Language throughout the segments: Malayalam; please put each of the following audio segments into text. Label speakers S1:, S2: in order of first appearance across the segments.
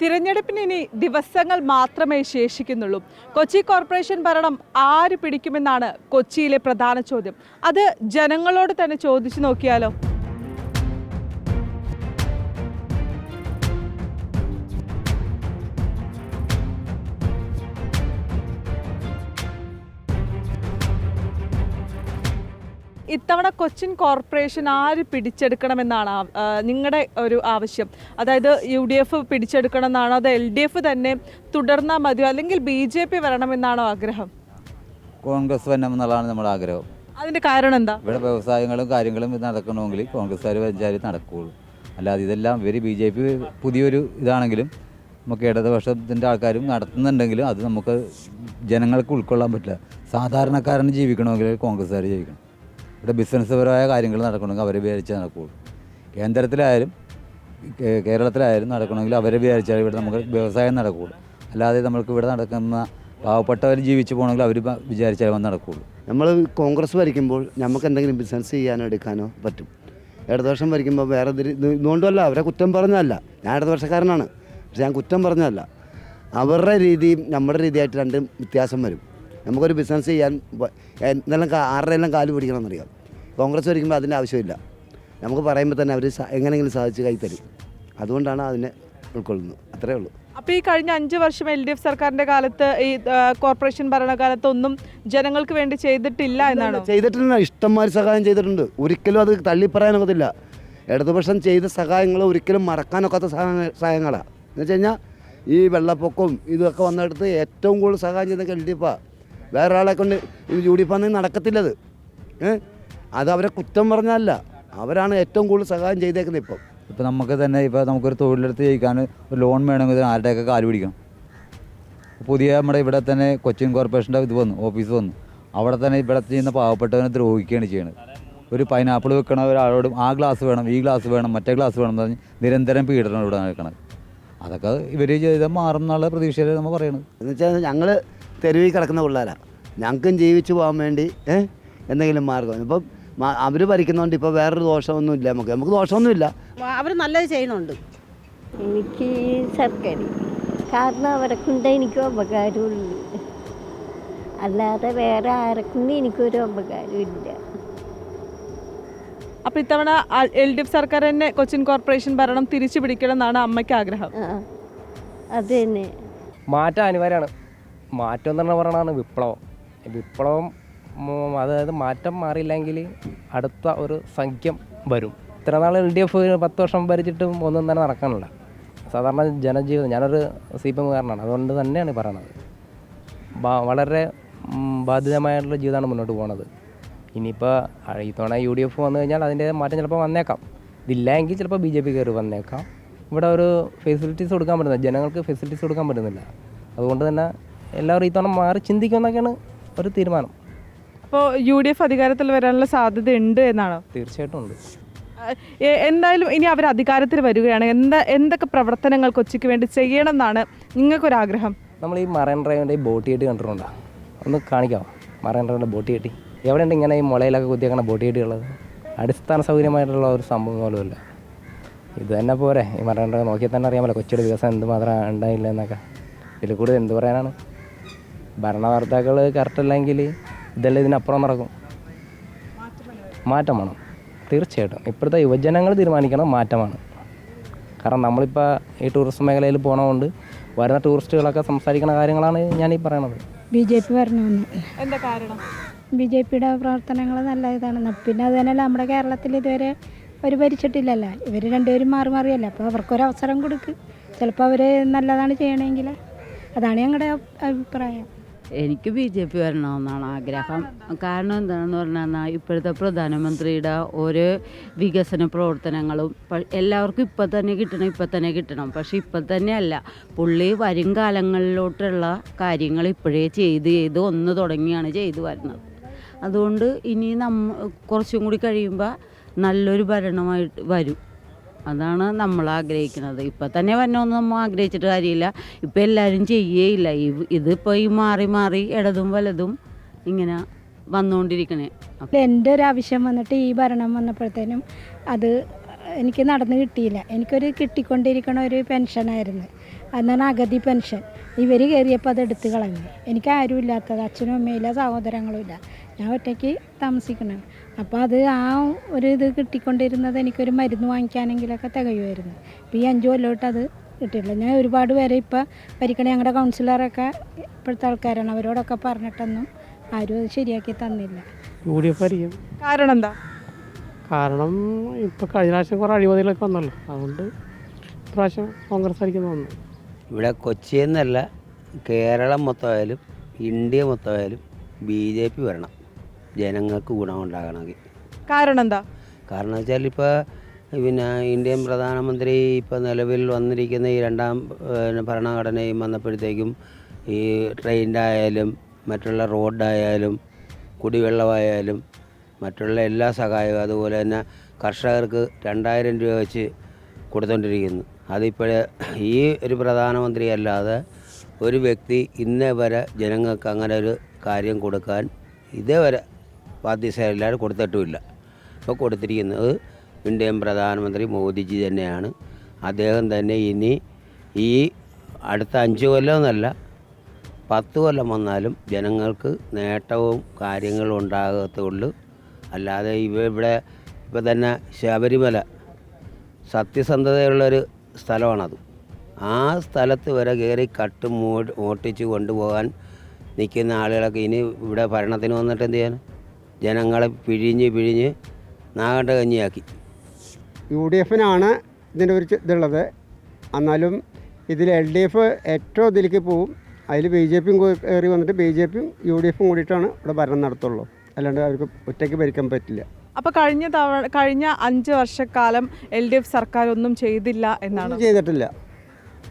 S1: തിരഞ്ഞെടുപ്പിന് ഇനി ദിവസങ്ങൾ മാത്രമേ ശേഷിക്കുന്നുള്ളൂ. കൊച്ചി കോർപ്പറേഷൻ ഭരണം ആര് പിടിക്കുമെന്നാണ് കൊച്ചിയിലെ പ്രധാന ചോദ്യം. അത് ജനങ്ങളോട് തന്നെ ചോദിച്ചു നോക്കിയാലോ? ഇത്തവണ കൊച്ചിൻ കോർപ്പറേഷൻ ആര് പിടിച്ചെടുക്കണമെന്നാണ് നിങ്ങളുടെ ഒരു ആവശ്യം. അതായത് യു ഡി എഫ് പിടിച്ചെടുക്കണം എന്നാണോ അത് എൽ ഡി എഫ് തന്നെ തുടർന്നാൽ മതിയോ? അല്ലെങ്കിൽ ബി ജെ പി വരണമെന്നാണോ ആഗ്രഹം?
S2: കോൺഗ്രസ് വരണം എന്നുള്ളതാണ് നമ്മുടെ ആഗ്രഹം.
S1: അതിന്റെ കാരണം എന്താ?
S2: ഇവിടെ വ്യവസായങ്ങളും കാര്യങ്ങളും ഇത് നടക്കണമെങ്കിൽ കോൺഗ്രസ്സുകാർ വെച്ചാലേ നടക്കുകയുള്ളൂ അല്ലാതെ ഇതെല്ലാം ഇവർ ബി ജെ പി പുതിയൊരു ഇതാണെങ്കിലും നമുക്ക് ഇടതുപക്ഷത്തിന്റെ ആൾക്കാരും നടത്തുന്നുണ്ടെങ്കിലും അത് നമുക്ക് ജനങ്ങൾക്ക് ഉൾക്കൊള്ളാൻ പറ്റില്ല. സാധാരണക്കാരന് ജീവിക്കണമെങ്കിൽ കോൺഗ്രസ്സുകാർ ജീവിക്കണം. ഇവിടെ ബിസിനസ്സുപരമായ കാര്യങ്ങൾ നടക്കണമെങ്കിൽ അവരെ വിചാരിച്ചേ നടക്കുകയുള്ളൂ കേന്ദ്രത്തിലായാലും കേരളത്തിലായാലും നടക്കണമെങ്കിൽ അവരെ വിചാരിച്ചാൽ ഇവിടെ നമുക്ക് വ്യവസായം നടക്കുകയുള്ളൂ അല്ലാതെ നമ്മൾക്ക് ഇവിടെ നടക്കുന്ന പാവപ്പെട്ടവർ ജീവിച്ചു പോകണമെങ്കിൽ അവർ വിചാരിച്ചാൽ വന്ന് നടക്കുകയുള്ളൂ
S3: നമ്മൾ കോൺഗ്രസ് ഭരിക്കുമ്പോൾ നമുക്ക് എന്തെങ്കിലും ബിസിനസ് ചെയ്യാനോ എടുക്കാനോ പറ്റും. ഇടതുപക്ഷം ഭരിക്കുമ്പോൾ വേറെ ഇതുകൊണ്ടല്ല അവരെ കുറ്റം പറഞ്ഞതല്ല. ഞാൻ ഇടതുപക്ഷക്കാരനാണ് പക്ഷെ ഞാൻ കുറ്റം പറഞ്ഞതല്ല. അവരുടെ രീതിയും നമ്മുടെ രീതിയായിട്ട് രണ്ടും വ്യത്യാസം വരും. നമുക്കൊരു ബിസിനസ് ചെയ്യാൻ എന്തെല്ലാം ആരുടെയെല്ലാം കാൽ പിടിക്കണമെന്നറിയാം. കോൺഗ്രസ് ഭരിക്കുമ്പോൾ അതിന്റെ ആവശ്യമില്ല. നമുക്ക് പറയുമ്പോൾ തന്നെ അവർ എങ്ങനെയെങ്കിലും സാധിച്ച് കൈ തരും. അതുകൊണ്ടാണ് അതിനെ ഉൾക്കൊള്ളുന്നത്. അത്രേ ഉള്ളൂ.
S1: അപ്പോൾ ഈ കഴിഞ്ഞ അഞ്ച് വർഷം എൽ ഡി എഫ് സർക്കാരിന്റെ കാലത്ത് ഈ കോർപ്പറേഷൻ ഭരണകാലത്ത് ഒന്നും ജനങ്ങൾക്ക് വേണ്ടി ചെയ്തിട്ടില്ല എന്നാണ്?
S3: ചെയ്തിട്ടുണ്ട് ഇഷ്ടംമാതിരി സഹായം ചെയ്തിട്ടുണ്ട്. ഒരിക്കലും അത് തള്ളിപ്പറയാനൊക്കത്തില്ല. ഇടതുപക്ഷം ചെയ്ത സഹായങ്ങൾ ഒരിക്കലും മറക്കാനൊക്കാത്ത സഹായ സഹായങ്ങളാണ് എന്ന് വെച്ച് കഴിഞ്ഞാൽ ഈ വെള്ളപ്പൊക്കവും ഇതൊക്കെ വന്നിടത്ത് ഏറ്റവും കൂടുതൽ സഹായം ചെയ്തൊക്കെ എൽ ഡി എഫാണ് വേറെ ആളെ കൊണ്ട് യു ഡി എഫ് ആണെങ്കിൽ നടക്കത്തില്ലത്. ഏഹ് അത് അവരെ കുറ്റം പറഞ്ഞല്ല അവരാണ് ഏറ്റവും കൂടുതൽ സഹായം ചെയ്തേക്കുന്നത് ഇപ്പം.
S2: ഇപ്പം നമുക്ക് തന്നെ ഇപ്പോൾ നമുക്കൊരു തൊഴിലെടുത്ത് ജയിക്കാൻ ഒരു ലോൺ വേണമെങ്കിൽ ആരുടെയൊക്കെ കാൽ പിടിക്കണം? പുതിയ നമ്മുടെ ഇവിടെ തന്നെ കൊച്ചിൻ കോർപ്പറേഷന്റെ ഇത് വന്നു ഓഫീസ് വന്നു. അവിടെ തന്നെ ഇവിടെ ചെയ്യുന്ന പാവപ്പെട്ടവനെ ദ്രോഹിക്കുകയാണ് ചെയ്യുന്നത് ഒരു പൈനാപ്പിൾ വെക്കണ ഒരാളോടും ആ ഗ്ലാസ് വേണം ഈ ഗ്ലാസ് വേണം മറ്റേ ഗ്ലാസ് വേണം എന്ന് പറഞ്ഞ് നിരന്തരം പീഡനം ഇവിടെ നിൽക്കണത് അതൊക്കെ ഇവർ ചെയ്താൽ മാറും എന്നുള്ള പ്രതീക്ഷയിൽ നമ്മൾ പറയണത്.
S3: എന്ന് വെച്ചാൽ ഞങ്ങൾ തെരുവിൽ കിടക്കുന്ന പിള്ളേരാണ് ഞങ്ങൾക്കും ജീവിച്ചു പോകാൻ വേണ്ടി ഏ എന്തെങ്കിലും മാർഗം. ഇപ്പം അവർ ഭരിക്കുന്നതുകൊണ്ട് ഇപ്പോൾ വേറൊരു ദോഷമൊന്നും ഇല്ല നമുക്ക്. നമുക്ക് ദോഷമൊന്നുമില്ല.
S4: അവർ നല്ലത് ചെയ്യുന്നുണ്ട്.
S5: എനിക്ക് സർക്കാർ കാരണം അവരെ കൊണ്ട് എനിക്ക് ഉപകാരമുള്ളൂ അല്ലാതെ വേറെ ആരെക്കൊണ്ട് എനിക്കൊരു ഉപകാരമില്ല
S1: അപ്പൊ ഇത്തവണ എൽ ഡി എഫ് സർക്കാർ തന്നെ കൊച്ചിൻ കോർപ്പറേഷൻ ഭരണം തിരിച്ചു പിടിക്കണം എന്നാണ് അമ്മയ്ക്ക് ആഗ്രഹം.
S5: അത് തന്നെ.
S6: മാറ്റം അനിവാര്യമാണ്. മാറ്റം എന്ന് പറഞ്ഞാൽ പറയണതാണ് വിപ്ലവം. വിപ്ലവം അതായത് മാറ്റം മാറിയില്ലെങ്കിൽ അടുത്ത ഒരു സംഖ്യം വരും. ഇത്ര നാൾ എൽ ഡി എഫ് പത്ത് വർഷം ഭരിച്ചിട്ടും ഒന്നും തന്നെ നടക്കാനില്ല. സാധാരണ ജനജീവിതം ഞാനൊരു സി പി എമ്മുകാരനാണ്. അതുകൊണ്ട് തന്നെയാണ് പറയണത്. വളരെ ബാധിതമായിട്ടുള്ള ജീവിതമാണ് മുന്നോട്ട് പോകുന്നത് ഇനിയിപ്പോൾ ഈ തവണ യു ഡി എഫ് വന്നു കഴിഞ്ഞാൽ അതിന്റെ മാറ്റം ചിലപ്പോൾ വന്നേക്കാം. ഇതില്ലെങ്കിൽ ചിലപ്പോൾ ബി ജെ പി കയറി വന്നേക്കാം. ഇവിടെ ഒരു ഫെസിലിറ്റീസ് കൊടുക്കാൻ പറ്റുന്നില്ല. ജനങ്ങൾക്ക് ഫെസിലിറ്റീസ് കൊടുക്കാൻ പറ്റുന്നില്ല. അതുകൊണ്ട് തന്നെ എല്ലാവരും ഈ തവണ മാറി ചിന്തിക്കുമെന്നൊക്കെയാണ് ഒരു തീരുമാനം.
S1: അപ്പോൾ യു ഡി എഫ് അധികാരത്തിൽ വരാനുള്ള സാധ്യത ഉണ്ട് എന്നാണോ?
S6: തീർച്ചയായിട്ടും ഉണ്ട്.
S1: എന്തായാലും ഇനി അവർ അധികാരത്തിൽ വരികയാണ്. എന്താ എന്തൊക്കെ പ്രവർത്തനങ്ങൾ കൊച്ചിക്ക് വേണ്ടി ചെയ്യണം എന്നാണ് നിങ്ങൾക്കൊരാഗ്രഹം?
S6: നമ്മൾ ഈ മറൈൻ ഡ്രൈവിന്റെ ഈ ബോട്ട് കെട്ടി കണ്ടിട്ടുണ്ടോ? ഒന്ന് കാണിക്കാമോ മറൈൻ ഡ്രൈവിന്റെ ബോട്ട് കെട്ടി. എവിടെയുണ്ട് ഇങ്ങനെ ഈ മുളയിലൊക്കെ കുത്തിയേക്കണ ബോട്ട് കെട്ടിയുള്ളത്? അടിസ്ഥാന സൗകര്യമായിട്ടുള്ള ഒരു സംഭവം പോലുമില്ല ഇത് തന്നെ പോരെ. ഈ മറൈൻ ഡ്രൈവ് നോക്കിയാൽ തന്നെ അറിയാമല്ലോ കൊച്ചിയുടെ വികസനം എന്തുമാത്രം ഉണ്ടായില്ല എന്നൊക്കെ ഇതിൽ കൂടുതൽ എന്ത് പറയാനാണ്? ഭരണകർത്താക്കൾ കറക്റ്റ് അല്ലെങ്കിൽ ഇതെല്ലാം ഇതിനപ്പുറം നടക്കും. മാറ്റം വേണം. തീർച്ചയായിട്ടും. ഇപ്പോഴത്തെ യുവജനങ്ങൾ തീരുമാനിക്കണം മാറ്റമാണ്. കാരണം നമ്മളിപ്പോൾ ഈ ടൂറിസം മേഖലയിൽ പോണതുകൊണ്ട് വരുന്ന ടൂറിസ്റ്റുകളൊക്കെ സംസാരിക്കുന്ന കാര്യങ്ങളാണ് ഞാൻ ഈ പറയണത്.
S7: ബി ജെ പി വരണമെന്ന്
S1: എന്താ കാരണം?
S7: ബി ജെ പിയുടെ പ്രവർത്തനങ്ങൾ നല്ല ഇതാണ് പിന്നെ അത് തന്നെയല്ല നമ്മുടെ കേരളത്തിൽ ഇതുവരെ അവർ ഭരിച്ചിട്ടില്ലല്ലോ. ഇവർ രണ്ടുപേരും മാറി മാറിയല്ലേ. അപ്പോൾ അവർക്കൊരു അവസരം കൊടുക്ക്. ചിലപ്പോൾ അവർ നല്ലതാണ് ചെയ്യണമെങ്കിൽ അതാണ് ഞങ്ങളുടെ അഭിപ്രായം.
S4: എനിക്ക് ബി ജെ പി വരണമെന്നാണ് ആഗ്രഹം. കാരണം എന്താണെന്ന് പറഞ്ഞാൽ ഇപ്പോഴത്തെ പ്രധാനമന്ത്രിയുടെ ഓരോ വികസന പ്രവർത്തനങ്ങളും എല്ലാവർക്കും ഇപ്പം തന്നെ കിട്ടണം ഇപ്പം തന്നെ കിട്ടണം. പക്ഷെ ഇപ്പം തന്നെ അല്ല. പുള്ളി വരും കാലങ്ങളിലോട്ടുള്ള കാര്യങ്ങൾ ഇപ്പോഴേ ചെയ്ത് ചെയ്ത് ഒന്ന് തുടങ്ങിയാണ് ചെയ്തു വരുന്നത്. അതുകൊണ്ട് ഇനി നമ്മ കുറച്ചും കൂടി കഴിയുമ്പോൾ നല്ലൊരു ഭരണമായിട്ട് വരും. അതാണ് നമ്മൾ ആഗ്രഹിക്കുന്നത്. ഇപ്പം തന്നെ വന്നൊന്നും നമ്മൾ ആഗ്രഹിച്ചിട്ട് കാര്യമില്ല. ഇപ്പം എല്ലാവരും ചെയ്യേയില്ല. ഇതിപ്പോൾ ഈ മാറി മാറി ഇടതും വലതും ഇങ്ങനെ വന്നുകൊണ്ടിരിക്കണേ
S7: എന്റെ ഒരു ആവശ്യം വന്നിട്ട് ഈ ഭരണം വന്നപ്പോഴത്തേനും അത് എനിക്ക് നടന്നു കിട്ടിയില്ല. എനിക്കൊരു കിട്ടിക്കൊണ്ടിരിക്കണ ഒരു പെൻഷനായിരുന്നു. അന്നാണ് അഗതി പെൻഷൻ. ഇവർ കയറിയപ്പോൾ അത് എടുത്തു കളഞ്ഞു. എനിക്ക് ആരും ഇല്ലാത്തത് അച്ഛനും അമ്മയില്ല സഹോദരങ്ങളും ഇല്ല. ഞാൻ ഒറ്റയ്ക്ക് താമസിക്കണം. അപ്പോൾ അത് ആ ഒരു ഇത് കിട്ടിക്കൊണ്ടിരുന്നത് എനിക്കൊരു മരുന്ന് വാങ്ങിക്കാനെങ്കിലൊക്കെ തികയുമായിരുന്നു. ഇപ്പോൾ ഈ അഞ്ച് കൊല്ലോട്ട് അത് കിട്ടിയിട്ടില്ല. ഞാൻ ഒരുപാട് പേരെ ഇപ്പോൾ ഭരിക്കണ ഞങ്ങളുടെ കൗൺസിലറൊക്കെ ഇപ്പോഴത്തെ ആൾക്കാരാണ്. അവരോടൊക്കെ പറഞ്ഞിട്ടൊന്നും ആരും അത് ശരിയാക്കി തന്നില്ല.
S8: യു ഡി എഫ് ആയിരിക്കും.
S1: കാരണം എന്താ?
S8: കാരണം ഇപ്പോൾ കഴിഞ്ഞ പ്രാവശ്യം കുറേ അഴിമതികളൊക്കെ വന്നല്ലോ. അതുകൊണ്ട് ഇപ്രാവശ്യം കോൺഗ്രസ് ആയിരിക്കും തോന്നുന്നു.
S9: ഇവിടെ കൊച്ചി എന്നല്ല കേരളം മൊത്തമായാലും ഇന്ത്യ മൊത്തമായാലും ബി ജെ പി വരണം. ജനങ്ങൾക്ക് ഗുണമുണ്ടാകണമെങ്കിൽ.
S1: കാരണം എന്താ
S9: കാരണം വെച്ചാൽ ഇപ്പോൾ പിന്നെ ഇന്ത്യൻ പ്രധാനമന്ത്രി ഇപ്പോൾ നിലവിൽ വന്നിരിക്കുന്ന ഈ രണ്ടാം പിന്നെ ഭരണഘടനയും വന്നപ്പോഴത്തേക്കും ഈ ട്രെയിന്റെ ആയാലും മറ്റുള്ള റോഡായാലും കുടിവെള്ളമായാലും മറ്റുള്ള എല്ലാ സഹായവും അതുപോലെ തന്നെ കർഷകർക്ക് രണ്ടായിരം രൂപ വെച്ച് കൊടുത്തുകൊണ്ടിരിക്കുന്നു അതിപ്പോൾ ഈ ഒരു പ്രധാനമന്ത്രി അല്ലാതെ ഒരു വ്യക്തി ഇന്നേ വരെ ജനങ്ങൾക്ക് അങ്ങനെ ഒരു കാര്യം കൊടുക്കാൻ ഇതേവരെ ബാധ്യസ്ഥരെല്ലാവരും കൊടുത്തിട്ടുമില്ല. ഇപ്പോൾ കൊടുത്തിരിക്കുന്നത് ഇന്ത്യൻ പ്രധാനമന്ത്രി മോദിജി തന്നെയാണ്. അദ്ദേഹം തന്നെ ഇനി ഈ അടുത്ത അഞ്ച് കൊല്ലമെന്നല്ല പത്ത് കൊല്ലം വന്നാലും ജനങ്ങൾക്ക് നേട്ടവും കാര്യങ്ങളും ഉണ്ടാകത്തുള്ളൂ. അല്ലാതെ ഇവ ഇവിടെ ഇപ്പം തന്നെ ശബരിമല സത്യസന്ധതയുള്ളൊരു സ്ഥലമാണത്. ആ സ്ഥലത്ത് വരെ കയറി കട്ട് മൂ ഓട്ടിച്ച് കൊണ്ടുപോകാൻ നിൽക്കുന്ന ആളുകളൊക്കെ ഇനി ഇവിടെ ഭരണത്തിന് വന്നിട്ട് എന്ത് ചെയ്യാൻ ജനങ്ങളെ പിഴിഞ്ഞ് പിഴിഞ്ഞ് നാഗണ്ട കഞ്ഞിയാക്കി
S10: യു ഡി എഫിനാണ് ഇതിന്റെ ഒരു ഇതുള്ളത്. എന്നാലും ഇതിൽ എൽ ഡി എഫ് ഏറ്റവും ഇതിലേക്ക് പോവും. അതിൽ ബി ജെ പിയും കയറി വന്നിട്ട് ബി ജെ പിയും യു ഡി എഫും കൂടിയിട്ടാണ് ഇവിടെ ഭരണം നടത്തുള്ളൂ. അല്ലാണ്ട് അവർക്ക് ഒറ്റയ്ക്ക് ഭരിക്കാൻ പറ്റില്ല.
S1: അപ്പൊ കഴിഞ്ഞ തവണ കഴിഞ്ഞ അഞ്ച് വർഷക്കാലം എൽ ഡി എഫ് സർക്കാർ ഒന്നും ചെയ്തില്ല എന്നാണ്.
S10: ചെയ്തിട്ടില്ല.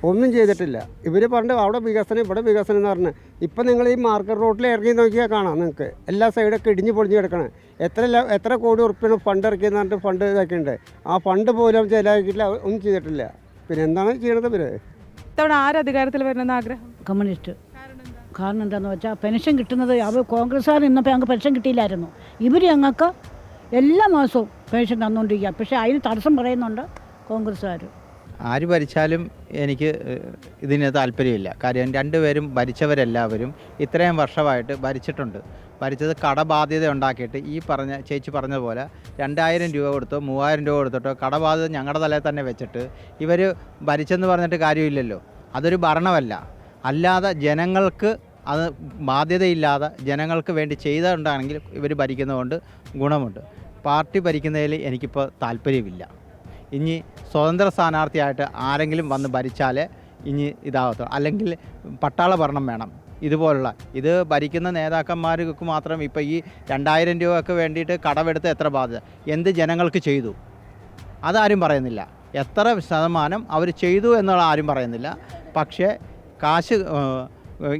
S10: ഒന്നും ചെയ്തിട്ടില്ല. ഇവർ പണ്ട് അവിടെ വികസനം ഇവിടെ വികസനം എന്ന് പറഞ്ഞ്. ഇപ്പം നിങ്ങൾ ഈ മാർക്കറ്റ് റോഡിൽ ഇറങ്ങി നോക്കിയാൽ കാണാം നിങ്ങൾക്ക് എല്ലാ സൈഡൊക്കെ ഇടിഞ്ഞു പൊളിഞ്ഞു കിടക്കണം. എത്ര എത്ര കോടി ഉറുപ്പിയാണ് ഫണ്ട് ഇറക്കിയെന്ന് പറഞ്ഞിട്ട് ഫണ്ട് ഇതാക്കിയിട്ടുണ്ട്. ആ ഫണ്ട് പോലും ചിലവാക്കിയിട്ടില്ല ഒന്നും ചെയ്തിട്ടില്ല. പിന്നെ എന്താണ് ചെയ്യണത് ഇവർ
S1: ഇത്തവണ ആര് അധികാരത്തിൽ വരണമെന്ന് ആഗ്രഹം?
S11: കമ്മ്യൂണിസ്റ്റ്. കാരണം എന്താണെന്ന് വെച്ചാൽ പെൻഷൻ കിട്ടുന്നത് അവർ കോൺഗ്രസ്സുകാർ ഇന്നപ്പോൾ ഞങ്ങൾക്ക് പെൻഷൻ കിട്ടിയില്ലായിരുന്നു. ഇവർ ഞങ്ങൾക്ക് എല്ലാ മാസവും പെൻഷൻ തന്നുകൊണ്ടിരിക്കുക പക്ഷേ അതിന് തടസ്സം പറയുന്നുണ്ട് കോൺഗ്രസ്സുകാർ
S12: ആര് ഭരിച്ചാലും എനിക്ക് ഇതിന് താല്പര്യമില്ല. കാര്യം രണ്ടുപേരും ഭരിച്ചവരെല്ലാവരും ഇത്രയും വർഷമായിട്ട് ഭരിച്ചിട്ടുണ്ട്. ഭരിച്ചത് കടബാധ്യത ഉണ്ടാക്കിയിട്ട് ഈ പറഞ്ഞ ചേച്ചി പറഞ്ഞ പോലെ രണ്ടായിരം രൂപ കൊടുത്തോ മൂവായിരം രൂപ കൊടുത്തിട്ടോ കടബാധ്യത ഞങ്ങളുടെ തലയിൽ തന്നെ വെച്ചിട്ട് ഇവർ ഭരിച്ചെന്ന് പറഞ്ഞിട്ട് കാര്യമില്ലല്ലോ. അതൊരു ഭരണമല്ല. അല്ലാതെ ജനങ്ങൾക്ക് അത് ബാധ്യതയില്ലാതെ ജനങ്ങൾക്ക് വേണ്ടി ചെയ്തിട്ടുണ്ടാണെങ്കിൽ ഇവർ ഭരിക്കുന്നതുകൊണ്ട് ഗുണമുണ്ട്. പാർട്ടി ഭരിക്കുന്നതിൽ എനിക്കിപ്പോൾ താല്പര്യമില്ല. ഇനി സ്വതന്ത്ര സ്ഥാനാർത്ഥിയായിട്ട് ആരെങ്കിലും വന്ന് ഭരിച്ചാലേ ഇനി ഇതാകത്തുള്ളൂ അല്ലെങ്കിൽ പട്ടാള ഭരണം വേണം. ഇതുപോലുള്ള ഇത് ഭരിക്കുന്ന നേതാക്കന്മാർക്ക് മാത്രം ഇപ്പോൾ ഈ രണ്ടായിരം രൂപയ്ക്ക് വേണ്ടിയിട്ട് കടമെടുത്ത് എത്ര ബാധ്യത? എന്ത് ജനങ്ങൾക്ക് ചെയ്തു? അതാരും പറയുന്നില്ല. എത്ര ശതമാനം അവർ ചെയ്തു എന്നുള്ള ആരും പറയുന്നില്ല. പക്ഷേ കാശ്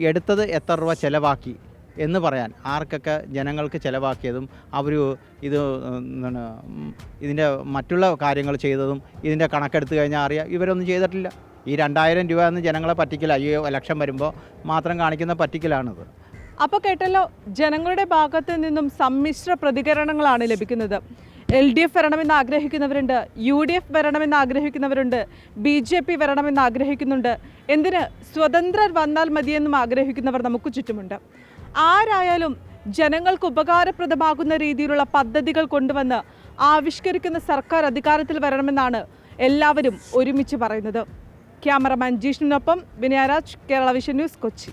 S12: എടുത്തത് എത്ര രൂപ ചിലവാക്കി? എന്ന് പറയാൻ ആർക്കൊക്കെ ജനങ്ങൾക്ക് ചിലവാക്കിയതും അവർ ഇത് എന്താണ് ഇതിന്റെ മറ്റുള്ള കാര്യങ്ങൾ ചെയ്തതും ഇതിന്റെ കണക്കെടുത്ത് കഴിഞ്ഞാൽ അറിയാം. ഇവരൊന്നും ചെയ്തിട്ടില്ല. ഈ രണ്ടായിരം രൂപ എന്ന് ജനങ്ങളെ പറ്റിക്കില്ല ഈ ലക്ഷം വരുമ്പോൾ മാത്രം കാണിക്കുന്ന പറ്റിക്കലാണിത്.
S1: അപ്പോൾ കേട്ടല്ലോ ജനങ്ങളുടെ ഭാഗത്ത് നിന്നും സമ്മിശ്ര പ്രതികരണങ്ങളാണ് ലഭിക്കുന്നത്. എൽ ഡി എഫ് വരണമെന്ന് ആഗ്രഹിക്കുന്നവരുണ്ട് യു ഡി എഫ് വരണമെന്ന് ആഗ്രഹിക്കുന്നവരുണ്ട് ബി ജെ പി വരണമെന്ന് ആഗ്രഹിക്കുന്നുണ്ട്. എന്തിന്? സ്വതന്ത്രർ വന്നാൽ മതിയെന്നും ആഗ്രഹിക്കുന്നവർ നമുക്ക് ചുറ്റുമുണ്ട്. ആരായാലും ജനങ്ങൾക്ക് ഉപകാരപ്രദമാകുന്ന രീതിയിലുള്ള പദ്ധതികൾ കൊണ്ടുവന്ന് ആവിഷ്കരിക്കുന്ന സർക്കാർ അധികാരത്തിൽ വരണമെന്നാണ് എല്ലാവരും ഒരുമിച്ച് പറയുന്നത്. ക്യാമറമാൻ ജീഷ്ണിനൊപ്പം വിനയരാജ് കേരള വിഷൻ ന്യൂസ് കൊച്ചി.